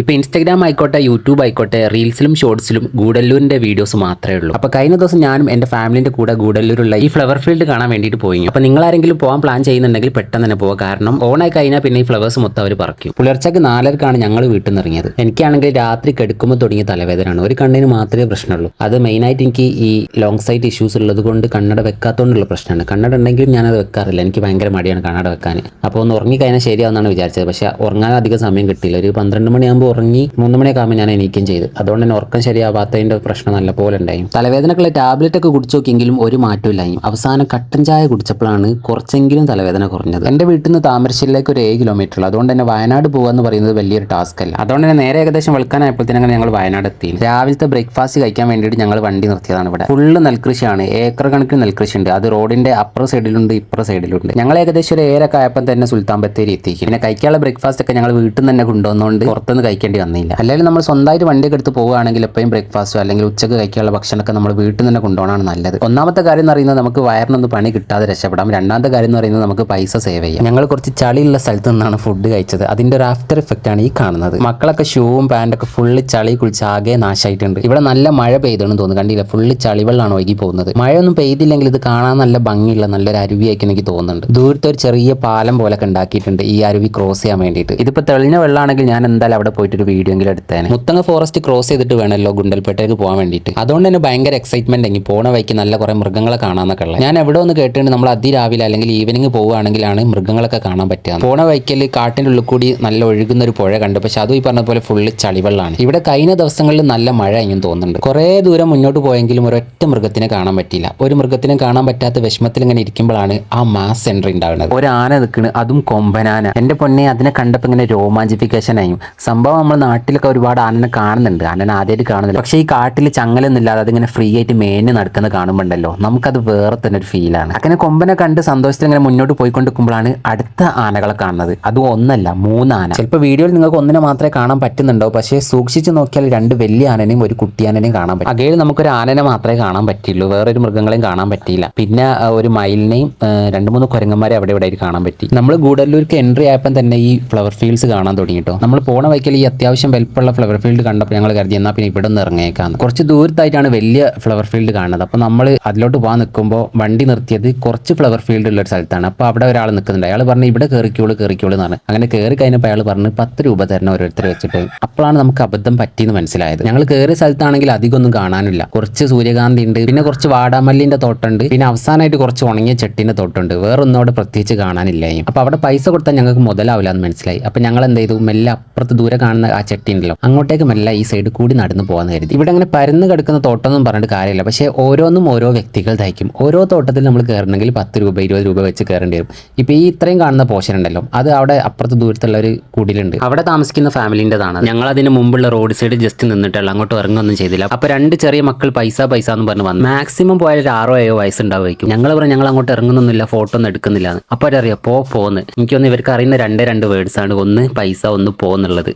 ഇപ്പൊ ഇൻസ്റ്റാഗ്രാം ആയിക്കോട്ടെ യൂട്യൂബ് ആയിക്കോട്ടെ റീൽസിലും ഷോർട്സിലും ഗൂഡല്ലൂരിന്റെ വീഡിയോസ് മാത്രമേ ഉള്ളൂ. അപ്പോൾ കഴിഞ്ഞ ദിവസം ഞാനും എന്റെ ഫാമിലിന്റെ കൂടെ ഗൂഡല്ലൂരുള്ള ഈ ഫ്ലവർ ഫീൽഡ് കാണാൻ വേണ്ടിയിട്ട് പോയി. അപ്പോൾ നിങ്ങൾ ആരെങ്കിലും പോകാൻ പ്ലാൻ ചെയ്യുന്നുണ്ടെങ്കിൽ പെട്ടെന്ന് തന്നെ പോവുക കാരണം ഓണായി കഴിഞ്ഞാൽ പിന്നെ ഈ ഫ്ലവേഴ്സ് മൊത്തം അവർ പറിക്കും. പുലർച്ചയ്ക്ക് നാലരക്കാണ് ഞങ്ങൾ വീട്ടിൽ നിന്ന് ഇറങ്ങിയത്. എനിക്കാണെങ്കിൽ രാത്രി കെടുക്കുമ്പോൾ തുടങ്ങിയ തലവേദനയാണ്. ഒരു കണ്ണിന് മാത്രമേ പ്രശ്നമുള്ളൂ. അത് മെയിനായിട്ട് എനിക്ക് ഈ ലോങ് സൈറ്റ് ഇഷ്യൂസ് ഉള്ളത് കൊണ്ട് കണ്ണട വെക്കാത്തതുകൊണ്ടുള്ള പ്രശ്നമാണ്. കണ്ണട ഉണ്ടെങ്കിലും ഞാനത് വെക്കാറില്ല. എനിക്ക് ഭയങ്കര മടിയാണ് കണ്ണട വെക്കാൻ അപ്പോൾ ഒന്ന് ഉറങ്ങി കഴിഞ്ഞാൽ ശരിയാവുന്നതാണ് വിചാരിച്ചത്. പക്ഷേ ഉറങ്ങാൻ അധികം സമയം കിട്ടിയില്ല. ഒരു പന്ത്രണ്ട് മണിയാകുമ്പോൾ ഉറങ്ങി മൂന്ന് മണിയൊക്കെ ഞാൻ എണീക്കുകയും ചെയ്തു. അതുകൊണ്ട് തന്നെ ഉറക്കം ശരിയാവാത്തതിന്റെ പ്രശ്നം നല്ല പോലെ ഉണ്ടായി. തലവേദനക്കുള്ള ടാബ്ലറ്റ് ഒക്കെ കുടിച്ചു നോക്കിയെങ്കിലും ഒരു മാറ്റമില്ലായി അവസാനം കട്ടൻ ചായ കുടിച്ചപ്പോഴാണ് കുറച്ചെങ്കിലും തലവേദന കുറഞ്ഞത്. എന്റെ വീട്ടിൽ നിന്ന് താമരശ്ശേരിയിലേക്ക് ഒരു ഏഴ് കിലോമീറ്റർ അതുകൊണ്ട് തന്നെ വയനാട് പോകുക എന്ന് പറയുന്നത് വലിയൊരു ടാസ്ക് അല്ല. അതുകൊണ്ട് തന്നെ നേരെ ഏകദേശം വെളുക്കാനായപ്പോഴത്തേനും ഞങ്ങൾ വയനാട് എത്തി. രാവിലത്തെ ബ്രേക്ക്ഫാസ്റ്റ് കഴിക്കാൻ വേണ്ടിയിട്ട് ഞങ്ങൾ വണ്ടി നിർത്തിയതാണ് ഇവിടെ. ഫുള്ള് നെൽകൃഷിയാണ്. ഏക്കർ കണക്കിന് നെൽകൃഷി ഉണ്ട് അത് റോഡിന്റെ അപ്പുറ സൈഡിലുണ്ട് ഇപ്പുറ സൈഡിലുണ്ട് ഞങ്ങൾ ഏകദേശം ഒരു ഏരൊക്കെ ആയപ്പോൾ തന്നെ സുൽത്താൻ ബത്തേരി എത്തിക്കും പിന്നെ കഴിക്കാനുള്ള ബ്രേക്ക്ഫാസ്റ്റ് ഒക്കെ ഞങ്ങൾ വീട്ടിൽ നിന്ന് തന്നെ കൊണ്ടുവന്നുകൊണ്ട് പുറത്തുനിന്ന് കഴിക്കേണ്ടി വന്നില്ല. അല്ലെങ്കിൽ നമ്മൾ സ്വന്തമായിട്ട് വണ്ടിയൊക്കെ എടുത്ത് പോവുകയാണെങ്കിൽ എപ്പോഴും ബ്രേക്ക്ഫാസ്റ്റോ അല്ലെങ്കിൽ ഉച്ചയ്ക്ക് കഴിക്കാനുള്ള ഭക്ഷണമൊക്കെ നമ്മൾ വീട്ടിൽ തന്നെ കൊണ്ടുപോകണമാണ് നല്ലത്. ഒന്നാമത്തെ കാര്യം എന്ന് പറയുന്നത് നമുക്ക് വയറിനൊന്നും പണി കിട്ടാതെ രക്ഷപ്പെടാം. രണ്ടാമത്തെ കാര്യം എന്ന് പറയുന്നത് നമുക്ക് പൈസ സേവ് ചെയ്യാം. ഞങ്ങൾ കുറച്ച് ചളിയുള്ള സ്ഥലത്ത് നിന്നാണ് ഫുഡ് കഴിച്ചത്. അതിന്റെ ഒരു ആഫ്റ്റർ എഫക്റ്റ് ആണ് ഈ കാണുന്നത്. മക്കളൊക്കെ ഷൂവും പാന്റൊക്കെ ഫുള്ള് ചളി കുളിച്ച് ആകെ നാശമായിട്ടുണ്ട്. ഇവിടെ നല്ല മഴ പെയ്തെന്ന് തോന്നുന്നു. കണ്ടില്ല? ഫുള്ള് ചളിവെള്ളമാണ് ഒഴുകി പോകുന്നത്. മഴയൊന്നും പെയ്തില്ലെങ്കിൽ ഇത് കാണാൻ നല്ല ഭംഗിയുള്ള നല്ലൊരു അരുവിയായിരിക്കും എനിക്ക് തോന്നുന്നുണ്ട്. ദൂരത്തെ ഒരു ചെറിയ പാലം പോലൊക്കെ ഉണ്ടാക്കിയിട്ടുണ്ട്. ഈ അരുവി ക്രോസ് ചെയ്യാൻ വേണ്ടിയിട്ട്. ഇതിപ്പോൾ തെളിഞ്ഞ വെള്ളമാണെങ്കിൽ ഞാൻ എന്തായാലും അവിടെ പോയിട്ട് ഒരു വീഡിയോ എങ്കിലും എടുത്തേനെ മുത്തങ്ങ ഫോറസ്റ്റ് ക്രോസ് ചെയ്തിട്ട് വേണമല്ലോ ഗുണ്ടൽപേട്ടേക്ക് പോകാൻ വേണ്ടിയിട്ട്. അതുകൊണ്ട് തന്നെ ഭയങ്കര എക്സൈറ്റ്മെന്റ് എങ്കിൽ പോണ വഴിക്ക് നല്ല കുറെ മൃഗങ്ങളെ കാണാന്നൊക്കെ ഉള്ളത്. ഞാൻ എവിടെ ഒന്ന് കേട്ടിട്ടുണ്ട് നമ്മൾ അതിരാവിലെ അല്ലെങ്കിൽ ഈവനിങ് പോവുകയാണെങ്കിലാണ് മൃഗങ്ങളൊക്കെ കാണാൻ പറ്റുക. പോണ വഴിക്കൽ കാട്ടിന്റെ ഉള്ളിൽ കൂടി നല്ല ഒഴുകുന്ന ഒരു പുഴ കണ്ടു. പക്ഷെ അതും ഈ പറഞ്ഞ പോലെ ഫുള്ള് ചളിവെള്ളമാണ്. ഇവിടെ കഴിഞ്ഞ ദിവസങ്ങളിൽ നല്ല മഴ അയ്യും തോന്നുന്നുണ്ട്. കുറേ ദൂരം മുന്നോട്ട് പോയെങ്കിലും ഒരൊറ്റ മൃഗത്തിനെ കാണാൻ പറ്റില്ല ഒരു മൃഗത്തിനെ കാണാൻ പറ്റാത്ത വിഷമത്തിൽ ഇങ്ങനെ ഇരിക്കുമ്പോഴാണ് ആ മാസ് എൻട്രി ഉണ്ടാകുന്നത് ഒരു ആന നിൽക്കുന്നത് അതും കൊമ്പനാന. എന്റെ പൊന്നെ അതിനെ കണ്ടപ്പോൾ ഇങ്ങനെ രോമാഞ്ചിഫിക്കേഷൻ ആയും സംഭവം നമ്മൾ നാട്ടിലൊക്കെ ഒരുപാട് ആനനെ കാണുന്നുണ്ട്. ആനനെ ആദ്യമായിട്ട് കാണുന്നില്ല. പക്ഷേ ഈ കാട്ടിൽ ചങ്ങലൊന്നുമില്ലാതെ അതിങ്ങനെ ഫ്രീ ആയിട്ട് മേഞ്ഞ് നടക്കുന്നത് കാണുമ്പോണ്ടല്ലോ? നമുക്കത് വേറെ തന്നെ ഒരു ഫീലാണ് അങ്ങനെ കൊമ്പനെ കണ്ട് സന്തോഷത്തിൽ ഇങ്ങനെ മുന്നോട്ട് പോയിക്കൊണ്ടിരിക്കുമ്പോഴാണ് അടുത്ത ആനകളെ കാണുന്നത്. അത് ഒന്നല്ല മൂന്നാന. ചിലപ്പോൾ വീഡിയോയിൽ നിങ്ങൾക്ക് ഒന്നിനെ മാത്രമേ കാണാൻ പറ്റുന്നുണ്ടോ പക്ഷേ സൂക്ഷിച്ച് നോക്കിയാൽ രണ്ട് വലിയ ആനനെയും ഒരു കുട്ടിയാനനെയും കാണാൻ പറ്റും. അകയിൽ നമുക്കൊരു ആനനെ മാത്രമേ കാണാൻ പറ്റുള്ളൂ വേറൊരു മൃഗങ്ങളെയും കാണാൻ പറ്റിയില്ല. പിന്നെ ഒരു മയിലിനെയും രണ്ട് മൂന്ന് കുരങ്ങന്മാരെ അവിടെ ഇവിടെ കാണാൻ പറ്റി. നമ്മൾ ഗൂഡല്ലൂർക്ക് എൻട്രി ആയപ്പം തന്നെ ഈ ഫ്ലവർ ഫീൽഡ്സ് കാണാൻ തുടങ്ങിയിട്ടോ നമ്മൾ പോണ വൈക്കൽ ഈ അത്യാവശ്യം വലിപ്പമുള്ള ഫ്ലവർ ഫീൽഡ് കണ്ടപ്പോൾ ഞങ്ങൾ കരുതി എന്നാൽ പിന്നെ ഇവിടെ നിന്ന് ഇറങ്ങിയേക്കാന്ന് കുറച്ച് ദൂരത്തായിട്ടാണ് വലിയ ഫ്ലവർ ഫീൽഡ് കാണുന്നത്. അപ്പോൾ നമ്മൾ അതിലോട്ട് പോകാൻ നിൽക്കുമ്പോൾ വണ്ടി നിർത്തിയത് കുറച്ച് ഫ്ലവർ ഫീൽഡ് ഉള്ള ഒരു സ്ഥലത്താണ്. അപ്പോൾ അവിടെ ഒരാൾ നിൽക്കുന്നുണ്ട് അയാൾ പറഞ്ഞു ഇവിടെ കയറിക്കോളൂ കയറിക്കോളൂ എന്ന് പറഞ്ഞു. അങ്ങനെ കയറി കഴിഞ്ഞപ്പോൾ അയാൾ പറഞ്ഞു പത്ത് രൂപ തരണം ഓരോരുത്തർ വെച്ചിട്ട്. അപ്പോഴാണ് നമുക്ക് അബദ്ധം പറ്റിയെന്ന് മനസ്സിലായത്. ഞങ്ങൾ കയറിയ സ്ഥലത്താണെങ്കിൽ അധികം ഒന്നും കാണാനില്ല. കുറച്ച് സൂര്യകാന്തി ഉണ്ട് പിന്നെ കുറച്ച് വാടാമല്ലിന്റെ തോട്ടമുണ്ട് പിന്നെ അവസാനമായിട്ട് കുറച്ച് ഉണങ്ങിയ ചെട്ടിന്റെ തോട്ടമുണ്ട് വേറെ ഒന്നും അവിടെ പ്രത്യേകിച്ച് കാണാനില്ലായും അപ്പോൾ അവിടെ പൈസ കൊടുത്താൽ ഞങ്ങൾക്ക് മുതലാവില്ല എന്ന് മനസ്സിലായി. അപ്പോൾ ഞങ്ങൾ എന്ത് ചെയ്തു? മെല്ലെ അപ്പുറത്ത് ദൂരെ കാണുന്ന ആ ചെട്ടി ഉണ്ടല്ലോ. അങ്ങോട്ടേക്ക് ഈ സൈഡ് കൂടി നടന്നു പോകാന്ന് കരുതി. ഇവിടെ അങ്ങനെ പരന്ന് കിടക്കുന്ന തോട്ടം ഒന്നും പറഞ്ഞിട്ട് കാര്യമില്ല. പക്ഷേ ഓരോന്നും ഓരോ വ്യക്തികൾ തയ്ക്കും. ഓരോ തോട്ടത്തിൽ നമ്മൾ കയറണമെങ്കിൽ പത്ത് രൂപ ഇരുപത് രൂപ വെച്ച് കയറേണ്ടി വരും. ഇപ്പോൾ ഈ ഇത്രയും കാണുന്ന പോഷൻ ഉണ്ടല്ലോ. അത് അവിടെ അപ്പുറത്ത് ദൂരത്തുള്ള ഒരു കുടിലുണ്ട്. അവിടെ താമസിക്കുന്ന ഫാമിലിന്റെതാണ് ഞങ്ങൾ അതിന് മുമ്പുള്ള റോഡ് സൈഡ് ജസ്റ്റ് നിന്നിട്ടല്ല അങ്ങോട്ട് ഇറങ്ങുകയൊന്നും ചെയ്തില്ല. അപ്പോൾ രണ്ട് ചെറിയ മക്കൾ പൈസ പൈസ എന്ന് പറഞ്ഞ് വന്നു. മാക്സിമം പോയാൽ ഒരു ആറോ ഏഴോ വയസ്സുണ്ടാവുമായിരിക്കും. ഞങ്ങൾ പറഞ്ഞു ഞങ്ങൾ അങ്ങോട്ട് ഇറങ്ങുന്നൊന്നുമില്ല. ഫോട്ടോ ഒന്നും എടുക്കുന്നില്ല. അപ്പോൾ അവരറിയാം പോ പോന്ന് എനിക്കൊന്ന് ഇവർക്ക് അറിയുന്ന രണ്ടേ രണ്ട് വേർഡ്സ് ആണ്. ഒന്ന് പൈസ ഒന്ന് പോന്നുള്ളത്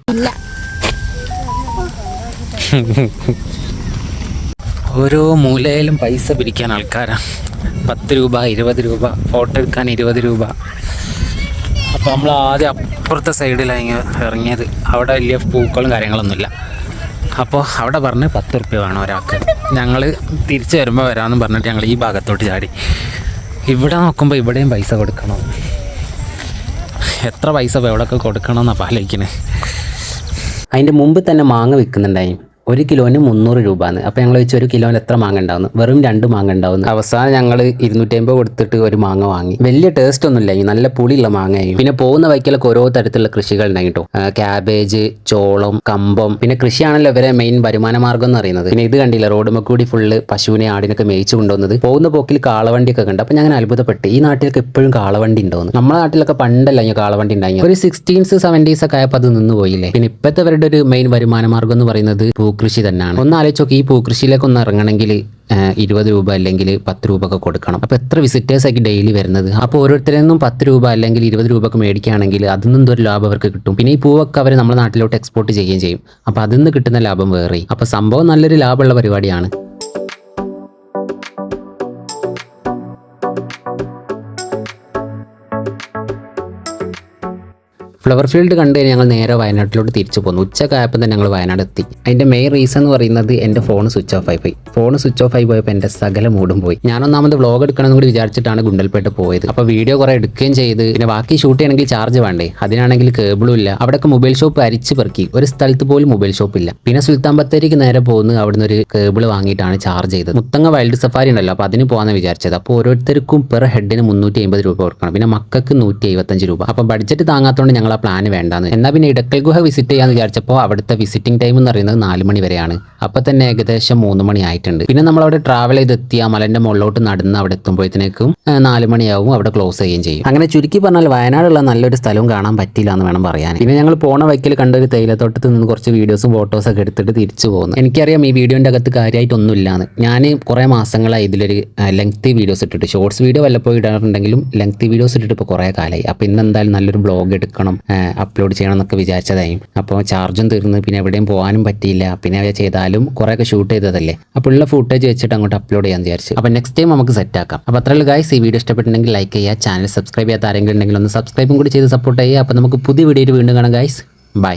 ഓരോ മൂലയിലും പൈസ പിരിക്കാൻ ആൾക്കാരാണ് പത്ത് രൂപ ഇരുപത് രൂപ ഫോട്ടോ എടുക്കാൻ ഇരുപത് രൂപ. അപ്പോൾ നമ്മൾ ആദ്യം അപ്പുറത്തെ സൈഡിലാണ് ഇറങ്ങിയത്. അവിടെ വലിയ പൂക്കളും കാര്യങ്ങളൊന്നുമില്ല. അപ്പോൾ അവിടെ പറഞ്ഞ് പത്ത് റുപ്യ വേണം ഒരാൾക്ക്. ഞങ്ങൾ തിരിച്ചു വരുമ്പോൾ വരാമെന്ന് പറഞ്ഞിട്ട് ഞങ്ങൾ ഈ ഭാഗത്തോട്ട് ചാടി. ഇവിടെ നോക്കുമ്പോൾ ഇവിടെയും പൈസ കൊടുക്കണം? എത്ര പൈസ ഇവിടെയൊക്കെ കൊടുക്കണം കൊടുക്കണമെന്നാണ് ആലോചിക്കുന്നത് അതിന്റെ മുമ്പ് തന്നെ മാങ്ങ വിൽക്കുന്നുണ്ടായി. ഒരു കിലോന് മുന്നൂറ് രൂപ ആണ് അപ്പോൾ ഞങ്ങൾ വെച്ച് ഒരു കിലോന് എത്ര മാങ്ങ ഉണ്ടാവുന്നു? വെറും രണ്ട് മാങ്ങ ഉണ്ടാവുന്നു. അവസാനം ഞങ്ങൾ ഇരുന്നൂറ്റമ്പത് കൊടുത്തിട്ട് ഒരു മാങ്ങ വാങ്ങി. വലിയ ടേസ്റ്റ് ഒന്നും ഇല്ല. നല്ല പുളിയുള്ള മാങ്ങയായി പിന്നെ പോകുന്ന വൈക്കലൊക്കെ ഓരോ തരത്തിലുള്ള കൃഷികൾ ഉണ്ടായി കേട്ടോ ക്യാബേജ് ചോളം കമ്പം. പിന്നെ കൃഷിയാണല്ലോ ഇവരെ മെയിൻ വരുമാന മാർഗം എന്ന് പറയുന്നത്. പിന്നെ ഇത് കണ്ടില്ല റോഡുമ്മ കൂടി ഫുള്ള് പശുവിനെ ആടിനൊക്കെ മേയിച്ചു കൊണ്ടുവന്നത്. പോകുന്ന പോക്കിൽ കാളവണ്ടിയൊക്കെ കണ്ടു. അപ്പോൾ ഞാൻ അത്ഭുതപ്പെട്ടു. ഈ നാട്ടിലൊക്കെ എപ്പോഴും കാളവണ്ടി ഉണ്ടാവുന്നു നമ്മുടെ നാട്ടിലൊക്കെ പണ്ടല്ല ഞാൻ കാളവണ്ടി ഉണ്ടായി ഒരു സിക്സ്റ്റീൻസ് സെവന്റീസ് ഒക്കെ ആയപ്പോൾ അത് നിന്ന് പോയില്ലേ? പിന്നെ ഇപ്പോഴത്തെ അവരുടെ ഒരു മെയിൻ വരുമാന മാർഗം എന്ന് പറയുന്നത് പൂക്കൃഷി തന്നെയാണ്. ഒന്ന് ആലോചിച്ച് നോക്കി ഈ പൂക്കൃഷിയിലേക്ക് ഒന്ന് ഇറങ്ങണമെങ്കിൽ ഇരുപത് രൂപ അല്ലെങ്കിൽ പത്ത് രൂപ ഒക്കെ കൊടുക്കണം. അപ്പോൾ എത്ര വിസിറ്റേഴ്സ് ആക്കി ഡെയിലി വരുന്നത്? അപ്പോൾ ഓരോരുത്തരിൽ നിന്നും പത്ത് രൂപ അല്ലെങ്കിൽ ഇരുപത് രൂപ ഒക്കെ മേടിക്കുകയാണെങ്കിൽ അതിൽ നിന്നും ഒരു ലാഭം അവർക്ക് കിട്ടും. പിന്നെ ഈ പൂവൊക്കെ അവർ നമ്മുടെ നാട്ടിലോട്ട് എക്സ്പോർട്ട് ചെയ്യുകയും ചെയ്യും. അപ്പോൾ അതിൽ നിന്ന് കിട്ടുന്ന ലാഭം വേറെ അപ്പോൾ സംഭവം നല്ലൊരു ലാഭമുള്ള പരിപാടിയാണ്. ഫ്ലവർ ഫീൽഡ് കണ്ടു കഴിഞ്ഞ് ഞങ്ങൾ നേരെ വയനാട്ടിലോട്ട് തിരിച്ചു പോന്നു. ഉച്ചക്കായപ്പോൾ തന്നെ ഞങ്ങൾ വയനാട് എത്തി അതിന്റെ മെയിൻ റീസൺ എന്ന് പറയുന്നത് എന്റെ ഫോൺ സ്വിച്ച് ഓഫ് ആയി പോയി. ഫോൺ സ്വിച്ച് ഓഫ് ആയി പോയപ്പോൾ എന്റെ സകല മൂടും പോയി. ഞാൻ ഒന്നാമത് വ്ളോഗ് എടുക്കണം എന്ന് കൂടി വിചാരിച്ചിട്ടാണ് ഗുണ്ടൽപേട്ട് പോയത്. അപ്പോൾ വീഡിയോ കുറേ എടുക്കുകയും ചെയ്ത്. പിന്നെ ബാക്കി ഷൂട്ട് ചെയ്യണമെങ്കിൽ ചാർജ് വേണ്ടേ? അതിനാണെങ്കിൽ കേബിളും ഇല്ല. അവിടെയൊക്കെ മൊബൈൽ ഷോപ്പ് അരിച്ച് പെറുക്കി. ഒരു സ്ഥലത്ത് പോലും മൊബൈൽ ഷോപ്പ് ഇല്ല. പിന്നെ സുൽത്താൻ ബത്തേരിക്ക് നേരെ പോകുന്നു അവിടുന്ന് ഒരു കേബിൾ വാങ്ങിയിട്ടാണ് ചാർജ് ചെയ്തത്. മുത്തങ്ങ വൈൽഡ് സഫാരി ഉണ്ടല്ലോ അപ്പോൾ അതിന് പോകാമെന്ന് വിചാരിച്ചത്. അപ്പോൾ ഓരോരുത്തർക്കും പെർ ഹെഡിന് മുന്നൂറ്റി അമ്പത് രൂപ കൊടുക്കണം. പിന്നെ മക്കൾക്ക് നൂറ്റി രൂപ. അപ്പോൾ ബഡ്ജറ്റ് താങ്ങാത്തതുകൊണ്ട് ഞങ്ങൾ ആ പ്ലാൻ വേണ്ടാന്ന്. എന്നാൽ പിന്നെ ഇടക്കൽ ഗുഹ വിസിറ്റ് ചെയ്യാന്ന് വിചാരിച്ചപ്പോൾ അവിടുത്തെ വിസിറ്റിംഗ് ടൈം എന്ന് പറയുന്നത് നാല് മണി വരെയാണ്. അപ്പോൾ തന്നെ ഏകദേശം മൂന്ന് മണി ആയിട്ടുണ്ട്. പിന്നെ നമ്മൾ അവിടെ ട്രാവൽ ചെയ്തെത്തിയ മലന്റെ മുകളിലോട്ട് നടന്ന് അവിടെ എത്തുമ്പോഴത്തേക്കും നാല് മണിയാവും അവിടെ ക്ലോസ് ചെയ്യുകയും ചെയ്യും. അങ്ങനെ ചുരുക്കി പറഞ്ഞാൽ വയനാടുള്ള നല്ലൊരു സ്ഥലവും കാണാൻ പറ്റില്ല എന്ന് വേണം പറയാൻ. പിന്നെ ഞങ്ങൾ പോണ വൈക്കിൽ കണ്ട ഒരു തേയിലത്തോട്ടത്തിൽ നിന്ന് കുറച്ച് വീഡിയോസും ഫോട്ടോസും ഒക്കെ എടുത്തിട്ട് തിരിച്ചു പോകുന്നു എനിക്കറിയാം ഈ വീഡിയോന്റെ അകത്ത് കാര്യമായിട്ടൊന്നും ഇല്ലാന്ന് ഞാൻ കുറേ മാസങ്ങളായി ഇതിലൊരു ലെങ്തി വീഡിയോസ് ഇട്ടിട്ട്. ഷോർട്സ് വീഡിയോ വല്ലപ്പോഴും ഇടാറുണ്ടെങ്കിലും ലെങ്തി വീഡിയോസ് ഇട്ടിട്ട് ഇപ്പോൾ കുറേ കാലമായി അപ്പോൾ ഇന്ന് എന്തായാലും നല്ലൊരു ബ്ലോഗ് എടുക്കണം. അപ്ലോഡ് ചെയ്യണം എന്നൊക്കെ വിചാരിച്ചതായും. അപ്പോൾ ചാർജും തീർന്ന് പിന്നെ എവിടെയും പോകാനും പറ്റിയില്ല. പിന്നെ അവ ചെയ്താലും കുറേയൊക്കെ ഷൂട്ട് ചെയ്തതല്ലേ. അപ്പോൾ ഉള്ള ഫുട്ടേജ് വെച്ചിട്ട് അങ്ങോട്ട് അപ്ലോഡ് ചെയ്യാൻ വിചാരിച്ചു. അപ്പോൾ നെക്സ്റ്റ് ടൈം നമുക്ക് സെറ്റ് ആക്കാം. അപ്പോൾ അത്രയുള്ള ഗായ്സ് ഈ വീഡിയോ ഇഷ്ടപ്പെട്ടിട്ടുണ്ടെങ്കിൽ ലൈക്ക് ചെയ്യുക ചാനൽ സബ്സ്ക്രൈബ് ചെയ്യാത്ത ആരെങ്കിലും ഉണ്ടെങ്കിൽ ഒന്ന് സബ്സ്ക്രൈബും കൂടി ചെയ്ത് സപ്പോർട്ട് ചെയ്യുക. അപ്പോൾ നമുക്ക് പുതിയ വീഡിയോയിൽ വീണ്ടും കാണാം ഗായ്സ് ബൈ